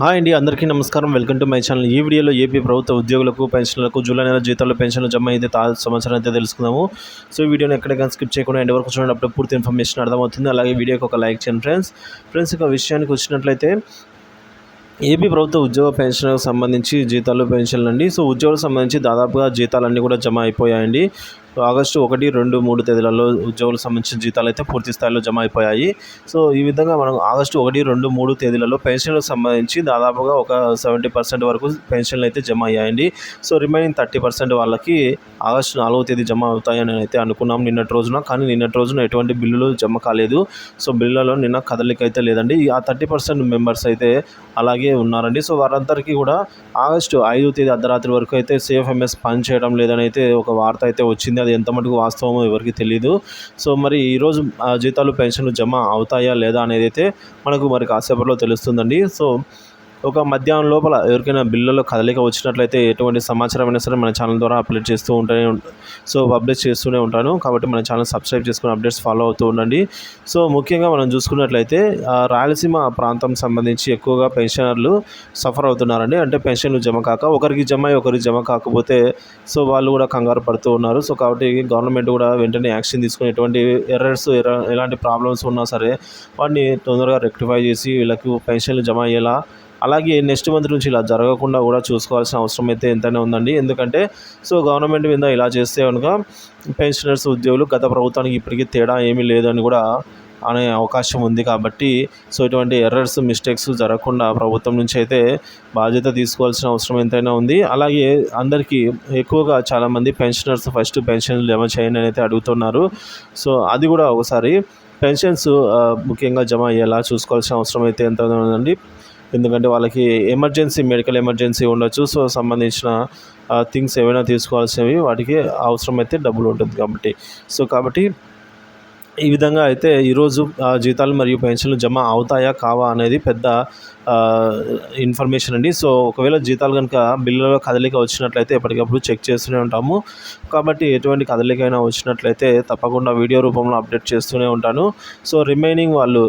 Hi అండి అందరికీ నమస్కారం. Welcome to my channel. ఈ వీడియోలో ఏపీ ప్రభుత్వ ఉద్యోగులకు పెన్షన్లకు జూలై నెల జీతాలు పెన్షన్లు జమ అయితే తా సంవత్సరం అయితే తెలుసుకుందాము. సో ఈ వీడియోని ఎక్కడికైనా స్కిప్ చేయకుండా ఎండ్ వరకు చూడండి. అప్పుడు పూర్తి ఇన్ఫర్మేషన్ అర్థమవుతుంది. అలాగే వీడియోకి ఒక లైక్ చేయండి ఫ్రెండ్స్. ఫ్రెండ్స్ ఇక విషయానికి వచ్చినట్లయితే ఏపీ ప్రభుత్వ ఉద్యోగ పెన్షన్కు సంబంధించి జీతాలు పెన్షన్లు అండి. సో ఉద్యోగులకు సంబంధించి దాదాపుగా జీతాలన్నీ కూడా జమ అయిపోయాయండి. ఆగస్టు ఒకటి రెండు మూడు తేదీలలో ఉద్యోగులకు సంబంధించిన జీతాలు అయితే పూర్తి స్థాయిలో జమ అయిపోయాయి. సో ఈ విధంగా మనం ఆగస్టు ఒకటి రెండు మూడు తేదీలలో పెన్షన్లకు సంబంధించి దాదాపుగా ఒక సెవెంటీ పర్సెంట్ వరకు పెన్షన్లు అయితే జమ అయ్యాయండి. సో రిమైనింగ్ థర్టీ పర్సెంట్ వాళ్ళకి ఆగస్టు నాలుగో తేదీ జమ అవుతాయని అయితే అనుకున్నాం నిన్నటి రోజున. కానీ నిన్నటి రోజున ఎటువంటి బిల్లులు జమ కాలేదు. సో బిల్లులలో నిన్న కదలిక అయితే లేదండి ఆ థర్టీ పర్సెంట్ మెంబర్స్ అయితే అలాగే ఉన్నారండి. సో వారందరికీ కూడా ఆగస్టు ఐదో తేదీ అర్ధరాత్రి వరకు అయితే సేఫ్ఎంఎస్ పని చేయడం లేదని అయితే ఒక వార్త అయితే వచ్చింది. అది ఎంత మటుకు వాస్తవమో ఎవరికి తెలియదు సో మరి ఈరోజు జీతాలు పెన్షన్లు జమ అవుతాయా లేదా అనేది అయితే మనకు మరి కాసేపట్లో తెలుస్తుందండి. సో ఒక మధ్యాహ్నం లోపల ఎవరికైనా బిల్లులో కదలిక వచ్చినట్లయితే ఎటువంటి సమాచారం అయినా సరే మన ఛానల్ ద్వారా అప్డేట్ చేస్తూ ఉంటానే సో అప్డేట్ చేస్తూనే ఉంటాను. కాబట్టి మన ఛానల్ సబ్స్క్రైబ్ చేసుకుని అప్డేట్స్ ఫాలో అవుతూ ఉండండి. సో ముఖ్యంగా మనం చూసుకున్నట్లయితే రాయలసీమ ప్రాంతం సంబంధించి ఎక్కువగా పెన్షనర్లు సఫర్ అవుతున్నారండి. అంటే పెన్షన్లు జమ కాక ఒకరికి జమ అయ్యి ఒకరికి జమ కాకపోతే సో వాళ్ళు కూడా కంగారు పడుతూ ఉన్నారు. సో కాబట్టి గవర్నమెంట్ కూడా వెంటనే యాక్షన్ తీసుకుని ఎటువంటి ఎర్రర్స్ ఎలాంటి ప్రాబ్లమ్స్ ఉన్నా సరే వాటిని తొందరగా రెక్టిఫై చేసి వీళ్ళకు పెన్షన్లు జమ అయ్యేలా అలాగే నెక్స్ట్ మంత్ నుంచి ఇలా జరగకుండా కూడా చూసుకోవాల్సిన అవసరం అయితే ఎంతైనా ఉందండి. ఎందుకంటే సో గవర్నమెంట్ మీద ఇలా చేస్తే కనుక పెన్షనర్స్ ఉద్యోగులు గత ప్రభుత్వానికి ఇప్పటికీ తేడా ఏమీ లేదని కూడా అనే అవకాశం ఉంది కాబట్టి సో ఇటువంటి ఎర్రర్స్ మిస్టేక్స్ జరగకుండా ప్రభుత్వం నుంచి అయితే బాధ్యత తీసుకోవాల్సిన అవసరం ఎంతైనా ఉంది. అలాగే అందరికీ ఎక్కువగా చాలామంది పెన్షనర్స్ ఫస్ట్ పెన్షన్ జమ చేయండి అని అయితే అడుగుతున్నారు. సో అది కూడా ఒకసారి పెన్షన్స్ ముఖ్యంగా జమ అయ్యేలా చూసుకోవాల్సిన అవసరం అయితే ఎంత ఉందండి. ఎందుకంటే వాళ్ళకి ఎమర్జెన్సీ మెడికల్ ఎమర్జెన్సీ ఉండొచ్చు. సో సంబంధించిన థింగ్స్ ఏవైనా తీసుకోవాల్సినవి వాటికి అవసరమైతే డబ్బులు ఉంటుంది కాబట్టి. సో కాబట్టి ఈ విధంగా అయితే ఈరోజు జీతాలు మరియు పెన్షన్లు జమ అవుతాయా కావా అనేది పెద్ద ఇన్ఫర్మేషన్ అండి. సో ఒకవేళ జీతాలు కనుక బిల్లులో కదలిక వచ్చినట్లయితే ఎప్పటికప్పుడు చెక్ చేస్తూనే ఉంటాము. కాబట్టి ఎటువంటి కదలికైనా వచ్చినట్లయితే తప్పకుండా వీడియో రూపంలో అప్డేట్ చేస్తూనే ఉంటాను. సో రిమైనింగ్ వాళ్ళు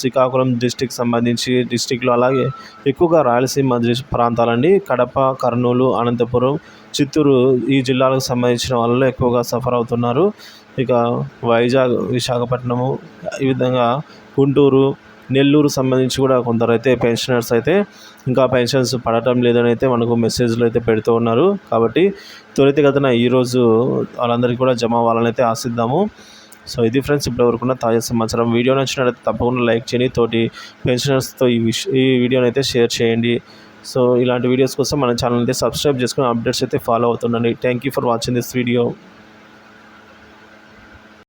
శ్రీకాకుళం డిస్టిక్ సంబంధించి డిస్టిక్లో అలాగే ఎక్కువగా రాయలసీమ ప్రాంతాలండి. కడప కర్నూలు అనంతపురం చిత్తూరు ఈ జిల్లాలకు సంబంధించిన వాళ్ళు ఎక్కువగా సఫర్ అవుతున్నారు. ఇక వైజాగ్ విశాఖపట్నము ఈ విధంగా గుంటూరు నెల్లూరు సంబంధించి కూడా కొందరైతే పెన్షనర్స్ అయితే ఇంకా పెన్షన్స్ పడటం లేదని అయితే మనకు మెసేజ్లు అయితే పెడుతూ ఉన్నారు. కాబట్టి త్వరితగతిన ఈరోజు వాళ్ళందరికీ కూడా జమ అవ్వాలని అయితే ఆశిద్దాము. సో ఇది ఫ్రెండ్స్ ఇప్పటివరకున్న తాజా సమాచారం. వీడియో నచ్చినట్లయితే తప్పకుండా లైక్ చేయండి. తోటి పెన్షనర్స్తో ఈ విష ఈ వీడియోని అయితే షేర్ చేయండి. సో ఇలాంటి వీడియోస్ కోసం మన ఛానల్ అయితే సబ్స్క్రైబ్ చేసుకుని అప్డేట్స్ అయితే follow అవుతుండండి. Thank you for watching this video.